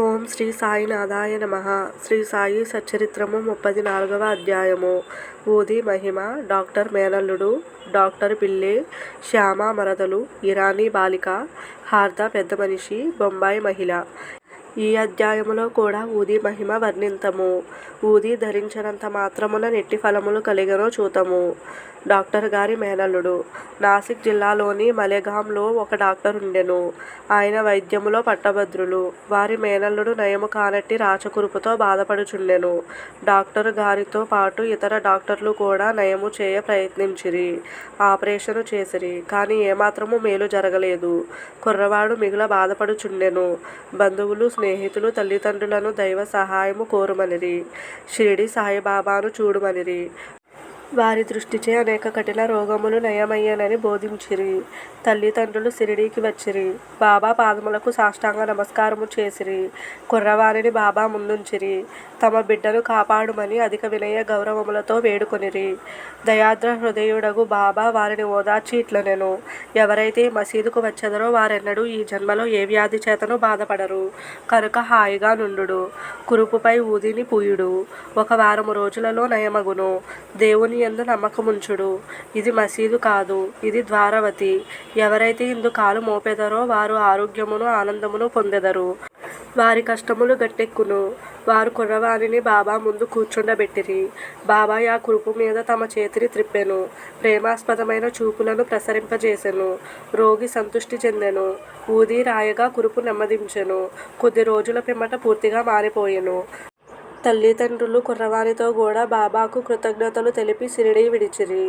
ఓం శ్రీ సాయి నాదాయ నమ. శ్రీ సాయి సచ్చరిత్రము ముప్పది నాలుగవ అధ్యాయము. ఊది మహిమ డాక్టర్ మేనల్లుడు డాక్టర్ పిల్లి శ్యామ మరదలు ఇరానీ బాలిక హార్ద పెద్ద మనిషి బొంబాయి మహిళ. ఈ అధ్యాయములో కూడా ఊది మహిమ వర్ణింతము. ఊది ధరించినంత మాత్రమున నెట్టి ఫలములు కలిగనో చూతము. డాక్టర్ గారి మేనల్లుడు. నాసిక్ జిల్లాలోని మలెగాంలో ఒక డాక్టర్ ఉండెను. ఆయన వైద్యములో పట్టభద్రులు. వారి మేనల్లుడు నయము కానట్టి రాచకురుపుతో బాధపడుచుండెను. డాక్టర్ గారితో పాటు ఇతర డాక్టర్లు కూడా నయము చేయ ప్రయత్నించిరి. ఆపరేషను చేసిరి. కానీ ఏమాత్రము మేలు జరగలేదు. కుర్రవాడు మిగుల బాధపడుచుండెను. బంధువులు స్నేహితులు తల్లిదండ్రులను దైవ సహాయము కోరుమనిరి. షిరిడి సాయిబాబాను చూడుమనిరి. వారి దృష్టిచే అనేక కఠిన రోగములు నయమయ్యనని బోధించిరి. తల్లిదండ్రులు సిరిడీకి వచ్చిరి. బాబా పాదములకు సాష్టాంగ నమస్కారము చేసిరి. కుర్రవారిని బాబా ముందుంచిరి. తమ బిడ్డను కాపాడుమని అధిక వినయ గౌరవములతో వేడుకొనిరి. దయాద్ర హృదయుడగు బాబా వారిని ఓదార్చి ఇట్లనెను. ఎవరైతే మసీదుకు వచ్చెదరో వారెన్నడూ ఈ జన్మలో ఏ వ్యాధి చేతను బాధపడరు. కనుక హాయిగా నుండుడు. కురుపుపై ఊదిని పూయుడు. ఒక వారము రోజులలో నయమగును. దేవుని యందు నమ్మకముంచుడు ఇది మసీదు కాదు ఇది ద్వారవతి. ఎవరైతే ఇందు కాలు మోపెదరో వారు ఆరోగ్యమును ఆనందమును పొందెదరు. వారి కష్టములు గట్టెక్కును. వారు కుర్రవారిని బాబా ముందు కూర్చుండబెట్టిరి. బాబా ఆ కురుపు మీద తమ చేతిని త్రిప్పెను. ప్రేమాస్పదమైన చూపులను ప్రసరింపజేసెను. రోగి సంతుష్టి చెందెను. ఊది రాయగా కురుపు నెమ్మదించెను. కొద్ది రోజుల పిమ్మట పూర్తిగా మారిపోయెను. తల్లిదండ్రులు కుర్రవారితో కూడా బాబాకు కృతజ్ఞతలు తెలిపి షిరిడీ విడిచిరి.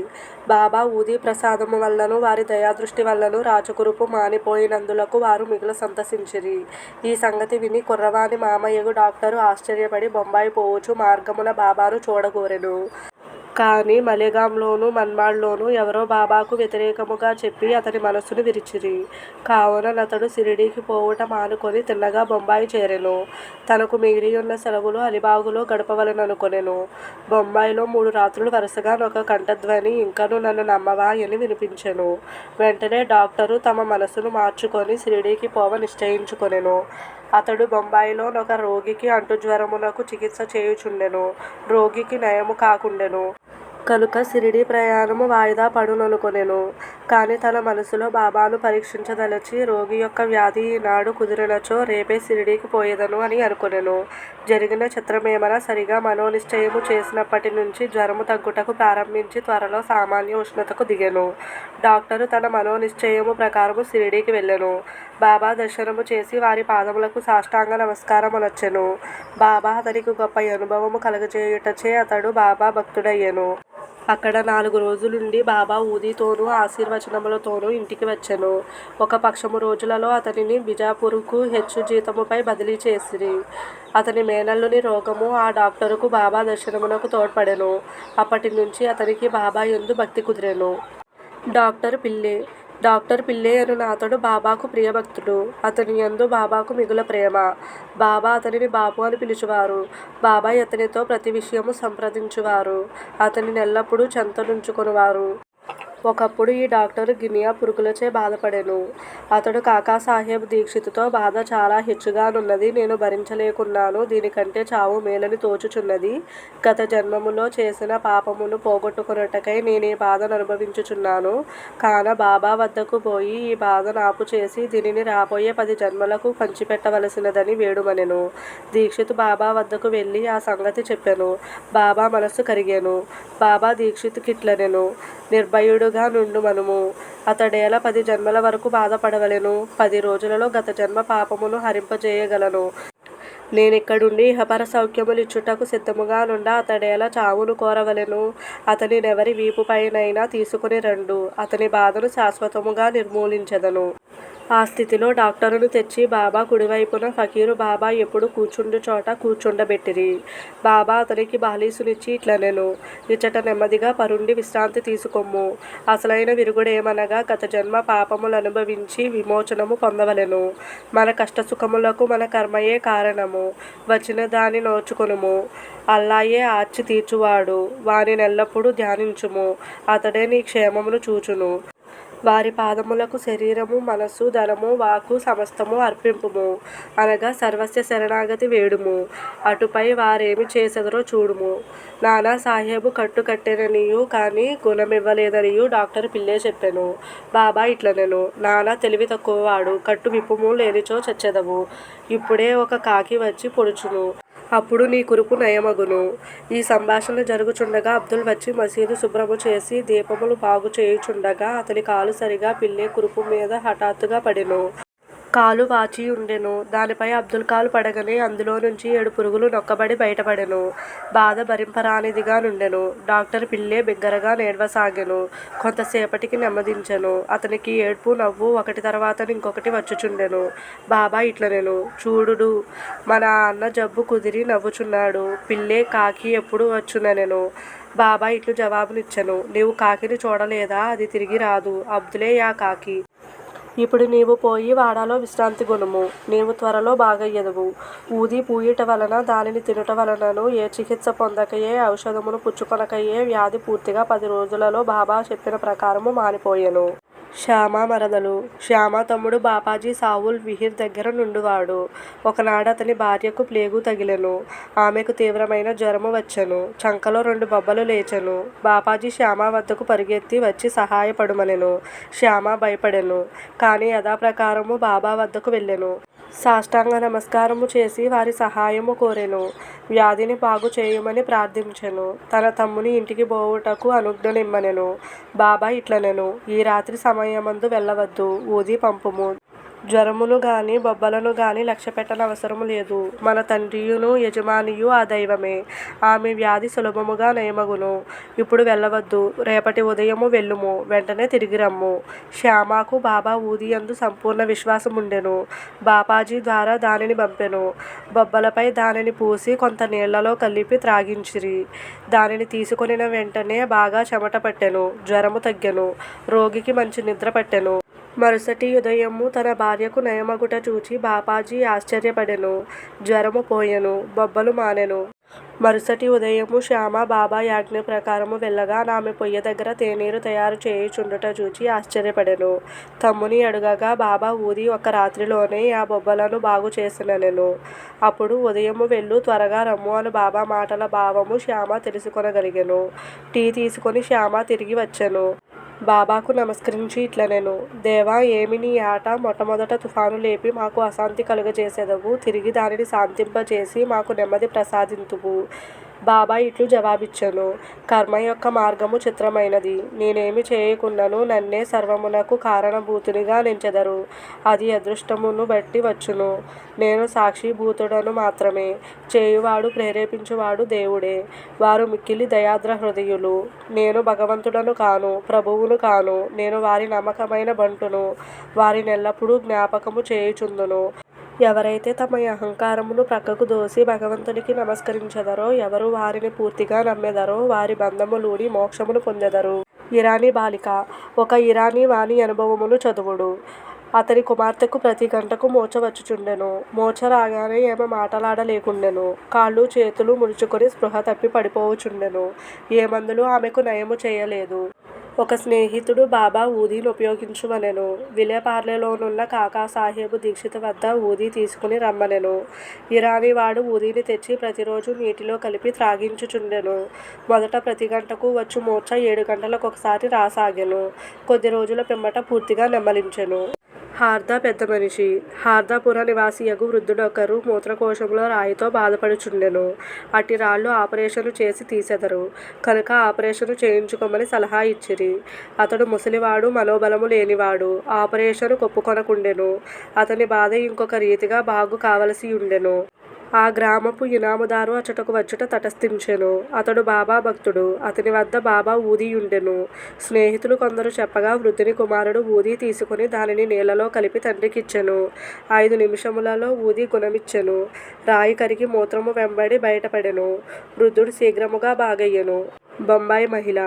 బాబా ఊది ప్రసాదము వల్లను వారి దయాదృష్టి వల్లను రాచకురుపు మానిపోయినందులకు వారు మిగులు సంతసించిరి. ఈ సంగతి విని కుర్రవాని మామయ్యకు డాక్టరు ఆశ్చర్యపడి బొంబాయి పోవచ్చు మార్గమున బాబాను చూడగోరెను. కానీ మలెగాంలోను మన్మాడ్లోను ఎవరో బాబాకు వ్యతిరేకముగా చెప్పి అతని మనస్సును విరిచిరి. కావున అతడు షిరిడీకి పోవుట మానుకొని తిన్నగా బొంబాయి చేరెను. తనకు మిగిలి ఉన్న సెలవులు అలిబాగులో గడపవలననుకొనెను. బొంబాయిలో మూడు రాత్రులు వరుసగా ఒక కంఠధ్వని ఇంకను నన్ను నమ్మవా అని వినిపించెను. వెంటనే డాక్టరు తమ మనసును మార్చుకొని షిరిడీకి పోవ నిశ్చయించుకొనెను. అతడు బొంబాయిలో ఒక రోగికి అంటుజ్వరమునకు చికిత్స చేయుచుండెను. రోగికి నయము కాకుండెను. కనుక షిరిడీ ప్రయాణము వాయిదా పడుననుకొనెను కానీ తన మనసులో బాబాను పరీక్షించదలచి రోగి యొక్క వ్యాధి ఈనాడు కుదిరినచో రేపే షిరిడీకి పోయేదను అని అనుకొనెను. జరిగిన చిత్రమేమన సరిగా మనోనిశ్చయము చేసినప్పటి నుంచి జ్వరము తగ్గుటకు ప్రారంభించి త్వరలో సామాన్య ఉష్ణతకు దిగెను. డాక్టరు తన మనోనిశ్చయము ప్రకారము షిరిడీకి వెళ్ళెను. బాబా దర్శనము చేసి వారి పాదములకు సాష్టాంగ నమస్కారం అనొచ్చెను బాబా అతనికి గొప్ప అనుభవము కలగజేయుటచే అతడు బాబా భక్తుడయ్యెను. అక్కడ నాలుగు రోజులుండి బాబా ఊదితోనూ ఆశీర్వచనములతోనూ ఇంటికి వచ్చెను. ఒక పక్షము రోజులలో అతనిని బిజాపూర్కు హెచ్చు జీతముపై బదిలీ చేసిరి. అతని మేనల్లుని రోగము ఆ డాక్టరుకు బాబా దర్శనమునకు తోడ్పడెను. అప్పటి నుంచి అతనికి బాబా యందు భక్తి కుదిరెను. డాక్టర్ పిల్లి డాక్టర్ పిల్లే అను అతడు బాబాకు ప్రియభక్తుడు. అతని యందు బాబాకు మిగుల ప్రేమ. బాబా అతనిని బాబు అని పిలిచేవారు. బాబాయ్ అతనితో ప్రతి విషయము సంప్రదించువారు. అతనిని ఎల్లప్పుడూ చెంతనుంచుకొనువారు. ఒకప్పుడు ఈ డాక్టర్ గినియా పురుగులచే బాధపడెను. అతడు కాకాసాహెబ్ దీక్షితుతో బాధ చాలా హెచ్చుగానున్నది నేను భరించలేకున్నాను. దీనికంటే చావు మేలని తోచుచున్నది. గత జన్మములో చేసిన పాపమును పోగొట్టుకొనుటకై నేను ఈ బాధను అనుభవించుచున్నాను కాన బాబా వద్దకు పోయి ఈ బాధ నాపు చేసి దీనిని రాబోయే పది జన్మలకు పంచిపెట్టవలసినదని వేడుమనెను. దీక్షిత్ బాబా వద్దకు వెళ్ళి ఆ సంగతి చెప్పాను. బాబా మనస్సు కరిగాను. బాబా దీక్షిత్ కిట్లనెను. నిర్భయుడు నిర్భయుడుగా నుండు మనము. అతడేలా పది జన్మల వరకు బాధపడవలెను? పది రోజులలో గత జన్మ పాపమును హరింపజేయగలను. నేనిక్కడుండి? ఇహపర సౌఖ్యములిచ్చుటకు సిద్ధముగా నుండా అతడేలా చావును కోరవలెను. అతనినెవరి వీపుపైనైనా తీసుకుని రండు. అతని బాధను శాశ్వతముగా నిర్మూలించెదను. ఆ స్థితిలో డాక్టరును తెచ్చి బాబా కుడివైపున ఫకీరు బాబా ఎప్పుడు కూర్చుండు చోట కూర్చుండబెట్టిరి. బాబా అతనికి బాలీసునిచ్చి ఇట్లనెను. ఇచ్చట నెమ్మదిగా పరుండి విశ్రాంతి తీసుకొమ్ము. అసలైన విరుగుడేమనగా గత జన్మ పాపములు అనుభవించి విమోచనము పొందవలెను. మన కష్టసుఖములకు మన కర్మయే కారణము వచ్చిన దాని నోచుకొనుము. అల్లాయే ఆర్చి తీర్చువాడు వానినెల్లప్పుడూ ధ్యానించుము. అతడే నీ క్షేమమును చూచును. వారి పాదములకు శరీరము మనస్సు ధనము వాకు సమస్తము అర్పింపుము. అనగా సర్వస్య శరణాగతి వేడుము. అటుపై వారేమి చేసెదరో చూడుము. నానా సాహేబు కట్టు కట్టెననియు కానీ గుణమివ్వలేదనియు డాక్టర్ పిల్లే చెప్పెను. బాబా ఇట్లనెను. నానా తెలివి తక్కువవాడు. కట్టు విప్పుము లేనిచో చచ్చెదవు. ఇప్పుడే ఒక కాకి వచ్చి పొడుచును. అప్పుడు నీ కురుపు నయమగును. ఈ సంభాషణ జరుగుచుండగా అబ్దుల్ వచ్చి మసీదు శుభ్రము చేసి దీపములు బాగు చేయుచుండగా అతని కాలు సరిగా పిల్లే కురుపు మీద హఠాత్తుగా పడెను. కాలు వాచి ఉండెను. దానిపై అబ్దుల్ కాలు పడగనే అందులో నుంచి ఏడు పురుగులు నొక్కబడి బయటపడెను. బాధ భరింపరానిదిగా నుండెను. డాక్టర్ పిల్లే బిగ్గరగా నేడవసాగెను కొంతసేపటికి నెమ్మదించెను. అతనికి ఏడ్పు నవ్వు ఒకటి తర్వాత ఇంకొకటి వచ్చుచుండెను. బాబా ఇట్లనెను. చూడుడు మన అన్న జబ్బు కుదిరి నవ్వుచున్నాడు. పిల్లే కాకి ఎప్పుడు వచ్చుననెను. బాబా ఇట్లు జవాబునిచ్చెను. నీవు కాకిని చూడలేదా? అది తిరిగి రాదు. అబ్దులే యా కాకి. ఇప్పుడు నీవు పోయి వాడాలో విశ్రాంతి గుణము. నీవు త్వరలో బాగయ్యదువు ఊది పూయుట వలన దానిని తినుట వలనను ఏ చికిత్స పొందకయే ఔషధమును పుచ్చుకొనకయే వ్యాధి పూర్తిగా పది రోజులలో బాబా చెప్పిన ప్రకారము మానిపోయెను. శ్యామ మరదలు. శ్యామ తమ్ముడు బాపాజీ సావుల్ విహిర్ దగ్గర నుండివాడు. ఒకనాడు అతని భార్యకు ప్లేగు తగిలెను. ఆమెకు తీవ్రమైన జ్వరము వచ్చెను. చంకలో రెండు బొబ్బలు లేచెను. బాపాజీ శ్యామ వద్దకు పరిగెత్తి వచ్చి సహాయపడుమనెను. శ్యామ భయపడెను. కానీ యథాప్రకారము బాబా వద్దకు వెళ్ళెను. సాష్టాంగ నమస్కారము చేసి వారి సహాయము కోరెను. వ్యాధిని బాగు చేయమని ప్రార్థించెను. తన తమ్ముని ఇంటికి పోవుటకు అనుజ్ఞనిమ్మనెను. బాబా ఇట్లనెను. ఈ రాత్రి సమయమందు వెళ్ళవద్దు. ఊది పంపుము. జ్వరమును గాని బొబ్బలను గాని లక్ష్య పెట్టనవసరము లేదు. మన తండ్రియును యజమానియు ఆ దైవమే. ఆమె వ్యాధి సులభముగా నయమగును. ఇప్పుడు వెళ్ళవద్దు. రేపటి ఉదయము వెళ్ళుము. వెంటనే తిరిగి రమ్ము. శ్యామకు బాబా ఊది యందు సంపూర్ణ విశ్వాసముండెను. బాపాజీ ద్వారా దానిని పంపెను. బొబ్బలపై దానిని పూసి కొంత నీళ్ళలో కలిపి త్రాగించిరి. దానిని తీసుకొనిన వెంటనే బాగా చెమట పట్టెను. జ్వరము తగ్గెను. రోగికి మంచి నిద్ర పట్టెను. మరుసటి ఉదయము తన భార్యకు నయమగుట చూచి బాపాజీ ఆశ్చర్యపడెను జ్వరము పోయెను బొబ్బలు మానెను. మరుసటి ఉదయము శ్యామ బాబా యాజ్ఞ ప్రకారము వెళ్ళగా ఆమె పొయ్య దగ్గర తేనీరు తయారు చేయుచుండుట చూచి ఆశ్చర్యపడెను. తమ్ముని అడుగగా బాబా ఊది ఒక రాత్రిలోనే ఆ బొబ్బలను బాగు చేసిననెను అప్పుడు ఉదయము వెళ్ళు త్వరగా రమ్ము అని బాబా మాటల భావము శ్యామ తెలుసుకొనగలిగెను. టీ తీసుకొని శ్యామ తిరిగి వచ్చెను. బాబాకు నమస్కరించి ఇట్లనెను దేవా ఏమి నీ ఆట? మొట్టమొదట తుఫాను లేపి మాకు అశాంతి కలుగజేసేదవు. తిరిగి దానిని శాంతింపజేసి మాకు నెమ్మది ప్రసాదింతువు. బాబా ఇట్లు జవాబిచ్చెను. కర్మ యొక్క మార్గము చిత్రమైనది. నేనేమి చేయకున్నను నన్నే సర్వమునకు కారణభూతునిగా నించెదరు. అది అదృష్టమును బట్టి వచ్చును. నేను సాక్షిభూతుడను మాత్రమే. చేయువాడు ప్రేరేపించువాడు దేవుడే. వారు మిక్కిలి దయాద్ర హృదయులు. నేను భగవంతుడను కాను ప్రభువును కాను. నేను వారి నమ్మకమైన బంటును. వారిని ఎల్లప్పుడూ జ్ఞాపకము చేయుచుందును. ఎవరైతే తమ అహంకారమును ప్రక్కకు దోసి భగవంతునికి నమస్కరించెదరో ఎవరు వారిని పూర్తిగా నమ్మెదరో వారి బంధములూడి మోక్షమును పొందెదరు. ఇరానీ బాలిక ఒక ఇరానీ వాణి అనుభవమును చదువుడు. అతని కుమార్తెకు ప్రతి గంటకు మోచ వచ్చుచుండెను. మోచ రాగానే ఏమ మాటలాడలేకుండెను. కాళ్ళు చేతులు ముడుచుకొని స్పృహ తప్పి పడిపోవచుండెను ఏ మందులు ఆమెకు నయము చేయలేదు. ఒక స్నేహితుడు బాబా ఊదీని ఉపయోగించుమనెను. విలేపార్లేలోనున్న కాకా సాహేబు దీక్షిత్ వద్ద ఊదీ తీసుకుని రమ్మనెను. ఇరానీ వాడు ఊదీని తెచ్చి ప్రతిరోజు నీటిలో కలిపి త్రాగించుచుండెను. మొదట ప్రతి గంటకు వచ్చు మూర్ఛ ఏడు గంటలకు ఒకసారి రాసాగెను. కొద్ది రోజుల పిమ్మట పూర్తిగా నెమ్మలించెను హార్దా పెద్ద మనిషి. హార్దాపుర నివాసియగు వృద్ధుడొకరు మూత్రకోశంలో రాయితో బాధపడుచుండెను. అట్టి రాళ్ళు ఆపరేషను చేసి తీసెదరు. కనుక ఆపరేషను చేయించుకోమని సలహా ఇచ్చిరి. అతడు ముసలివాడు మనోబలము లేనివాడు. ఆపరేషను కొప్పుకొనకుండెను. అతని బాధ ఇంకొక రీతిగా బాగు కావలసి ఉండెను. ఆ గ్రామపు ఇనాముదారు అచటకు వచ్చుట తటస్థించెను. అతడు బాబా భక్తుడు. అతని వద్ద బాబా ఊది ఉండెను. స్నేహితులు కొందరు చెప్పగా వృద్ధుని కుమారుడు ఊది తీసుకుని దానిని నీళ్ళలో కలిపి తండ్రికిచ్చెను. ఐదు నిమిషములలో ఊది గుణమిచ్చెను. రాయి కరిగి మూత్రము వెంబడి బయటపడెను. వృద్ధుడు శీఘ్రముగా బాగయ్యెను. బొంబాయి మహిళ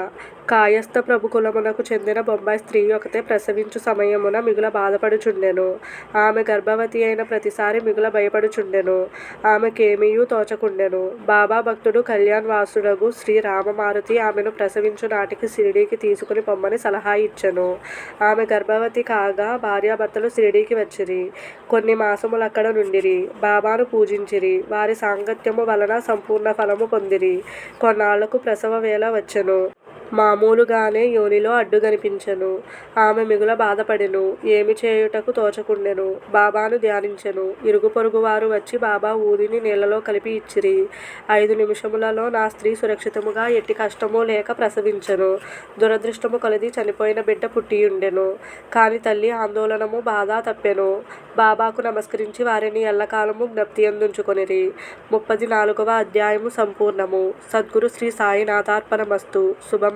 కాయస్థ ప్రభుకులమునకు చెందిన బొంబాయి స్త్రీ ఒకతే ప్రసవించు సమయమున మిగుల బాధపడుచుండెను. ఆమె గర్భవతి అయిన ప్రతిసారి మిగుల భయపడుచుండెను. ఆమెకేమీయూ తోచకుండెను. బాబా భక్తుడు కళ్యాణ్ వాసుడగు శ్రీ రామమారుతి ఆమెను ప్రసవించు నాటికి షిరిడీకి తీసుకుని పొమ్మని సలహా ఇచ్చెను. ఆమె గర్భవతి కాగా భార్యాభర్తలు షిరిడీకి వచ్చిరి. కొన్ని మాసములు అక్కడ నుండిరి. బాబాను పూజించిరి. వారి సాంగత్యము వలన సంపూర్ణ ఫలము పొందిరి. కొన్నాళ్ళకు ప్రసవ వేళ వచ్చెను. మామూలుగానే యోనిలో అడ్డుగనిపించెను ఆమె మిగుల బాధపడెను. ఏమి చేయుటకు తోచకుండెను. బాబాను ధ్యానించెను. ఇరుగు పొరుగు వారు వచ్చి బాబా ఊదిని నీళ్ళలో కలిపి ఇచ్చిరి. ఐదు నిమిషములలో నా స్త్రీ సురక్షితముగా ఎట్టి కష్టము లేక ప్రసవించెను. దురదృష్టము కొలది చనిపోయిన బిడ్డ పుట్టియుండెను. కాని తల్లి ఆందోళనము బాధ తప్పెను. బాబాకు నమస్కరించి వారిని ఎల్లకాలము జ్ఞప్తి అందించుకొనిరి ముప్పది నాలుగవ అధ్యాయము సంపూర్ణము. సద్గురు శ్రీ సాయినాథార్పణమస్తు. శుభం